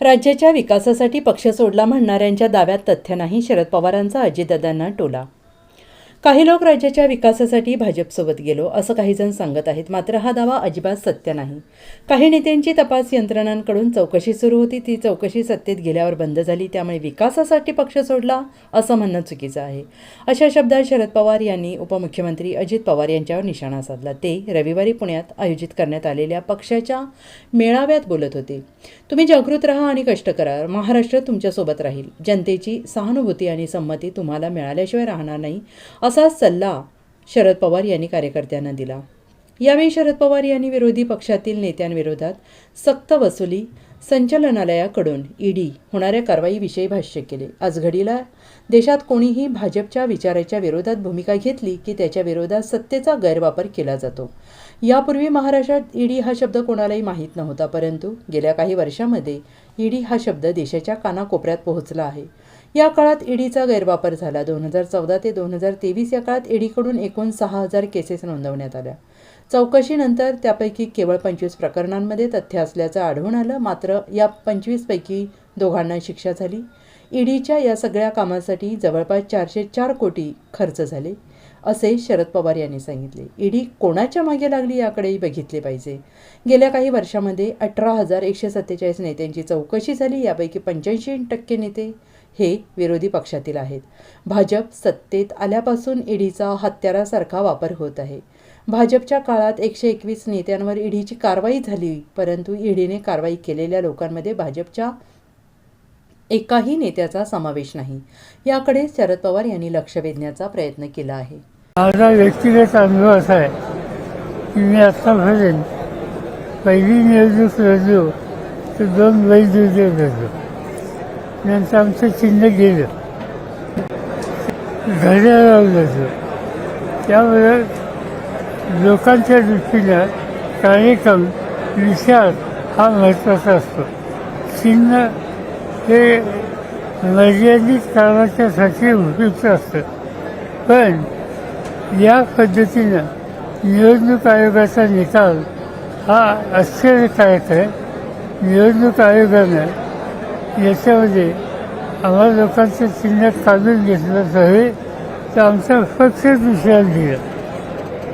राज्याच्या विकासासाठी पक्ष सोडला म्हणणाऱ्यांच्या दाव्यात तथ्य नाही. शरद पवारांचा अजितदादांना टोला काही लोक राज्याच्या विकासासाठी भाजपसोबत गेलो असं काही जण सांगत आहेत. मात्र हा दावा अजिबात सत्य नाही. काही नेत्यांची तपास यंत्रणांकडून चौकशी सुरू होती. ती चौकशी सत्तेत गेल्यावर बंद झाली. त्यामुळे विकासासाठी पक्ष सोडला असं म्हणणं चुकीचं आहे. अशा शब्दात शरद पवार यांनी उपमुख्यमंत्री अजित पवार यांच्यावर निशाणा साधला. ते रविवारी पुण्यात आयोजित करण्यात आलेल्या पक्षाच्या मेळाव्यात बोलत होते. तुम्ही जागृत राहा आणि कष्ट करा. महाराष्ट्र तुमच्यासोबत राहील. जनतेची सहानुभूती आणि संमती तुम्हाला मिळाल्याशिवाय राहणार नाही असा सल्ला शरद पवार यांनी कार्यकर्त्यांना दिला. यावेळी शरद पवार यांनी विरोधी पक्षातील नेत्यांविरोधात सक्त वसुली संचालनालयाकडून ईडी होणाऱ्या कारवाईविषयी भाष्य केले. आज घडीला देशात कोणीही भाजपच्या विचाराच्या विरोधात भूमिका घेतली की त्याच्या विरोधात सत्तेचा गैरवापर केला जातो. यापूर्वी महाराष्ट्रात ईडी हा शब्द कोणालाही माहीत नव्हता परंतु गेल्या काही वर्षामध्ये ईडी हा शब्द देशाच्या कानाकोपऱ्यात पोहोचला आहे. या काळात ईडीचा गैरवापर झाला. दोन हजार चौदा ते दोन हजार तेवीस या काळात ईडीकडून एकूण सहा हजार केसेस नोंदवण्यात आल्या. चौकशीनंतर त्यापैकी केवळ पंचवीस प्रकरणांमध्ये तथ्य असल्याचं आढळून आलं. मात्र या पंचवीसपैकी दोघांना शिक्षा झाली. ईडीच्या या सगळ्या कामासाठी जवळपास चारशे चार कोटी खर्च झाले असे शरद पवार यांनी सांगितले. ईडी कोणाच्या मागे लागली याकडेही बघितले पाहिजे. गेल्या काही वर्षामध्ये अठरा हजार एकशे सत्तेचाळीस नेत्यांची चौकशी झाली. यापैकी पंच्याऐंशी टक्के नेते हे विरोधी पक्षातील आहेत. भाजप सत्तेत आल्यापासून ईडीचा हत्यारासारखा वापर होत आहे. भाजपच्या काळात एकशे एकवीस नेत्यांवर ईडीची कारवाई झाली परंतु ईडीने कारवाई केलेल्या लोकांमध्ये भाजपच्या एकाही नेत्याचा समावेश नाही. याकडे शरद पवार यांनी लक्ष वेधण्याचा प्रयत्न केला आहे. माझा व्यक्तिगत अनुभव असा आहे की मी आत्तापर्यंत पहिली निवडणूक लढलो तर दोन बैल दुर्देव लढलो. नंतर आमचं चिन्ह गेलं. घड्याळावर लढलो त्यामुळे लोकांच्या दृष्टीनं कार्यक्रम विचार हा महत्त्वाचा असतो. चिन्ह हे मर्यादित काळाच्यासाठी उपयुक्त असतं. पण या पद्धतीनं निवडणूक आयोगाचा निकाल हा आश्चर्यकारक आहे. निवडणूक आयोगानं याच्यामध्ये आम्हाला लोकांचं चिन्ह काढून घेतलं नव्हे तर आमचा पक्ष दुसऱ्याला दिला.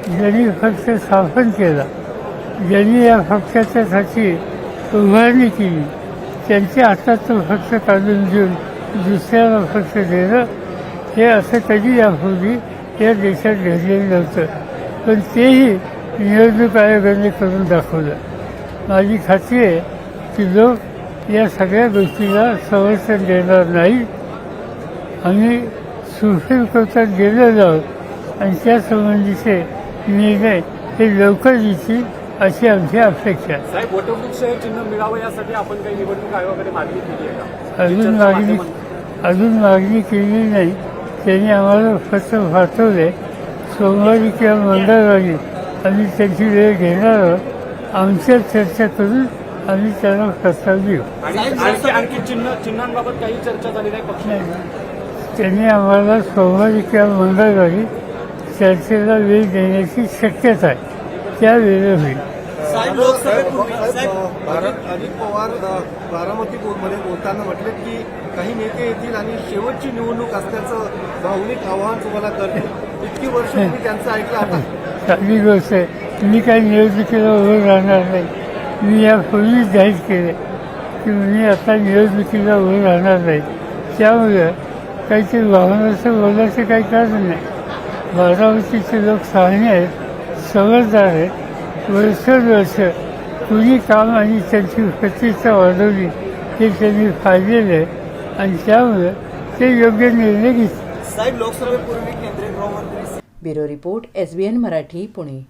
ज्यांनी पक्ष स्थापन केला ज्यांनी या पक्षाच्यासाठी उभारणी केली त्यांच्या हातात तो पक्ष काढून देऊन दुसऱ्याला पक्ष देणं हे असं कधी यापूर्वी या देशात घडलेलं नव्हतं. पण तेही निवडणूक आयोगाने करून दाखवलं. माझी खात्री आहे की लोक या सगळ्या गोष्टीला संरक्षण देणार नाही. आम्ही सुप्रीम कोर्टात गेलेलो आहोत आणि त्या संबंधीचे निर्णय हे लवकर येतील अशी आमची अपेक्षा. अजून मागणी. अजून मागणी केली नाही. त्यांनी आम्हाला फक्त पाठवले. सोमवारी किंवा मंगळवारी आम्ही त्याची वेळ घेणार आहोत. आमच्या चर्चा करून आम्ही त्यांना प्रस्ताव देऊ. आणि आणखी आणखी चिन्ह चिन्हांबाबत काही चर्चा झाली नाही पक्ष त्यांनी आम्हाला सोमवारी किंवा मंगळवारी चर्चेला वेळ देण्याची शक्यता आहे. त्या वेळेला होईल भारत अजित पवार बारामती बोर्डमध्ये बोलताना म्हटले की काही नेते येतील आणि शेवटची निवडणूक असल्याचं भावनिक आवाहन तुम्हाला करतील. इतकी वर्ष त्यांचं ऐकलं आता चांगली गोष्ट आहे. मी काही निवडणुकीला उभं राहणार नाही. मी यापूर्वीच जाहीर केले की मी आता निवडणुकीला उभं राहणार नाही. त्यामुळे काहीतरी भावनाचं बोलायचं काही कारण नाही. बारामतीचे लोक शहाणे आहेत समजदार आहेत. वर्षोवर्ष कुणी काम आणि त्यांची प्रतिष्ठा वाढवली ते त्यांनी आहे आणि त्यामुळे ते योग्य निर्णय घेतले. साहेब लोकसभेपूर्वी केंद्रीय गृहमंत्री bureau report S B N Marathi Pune.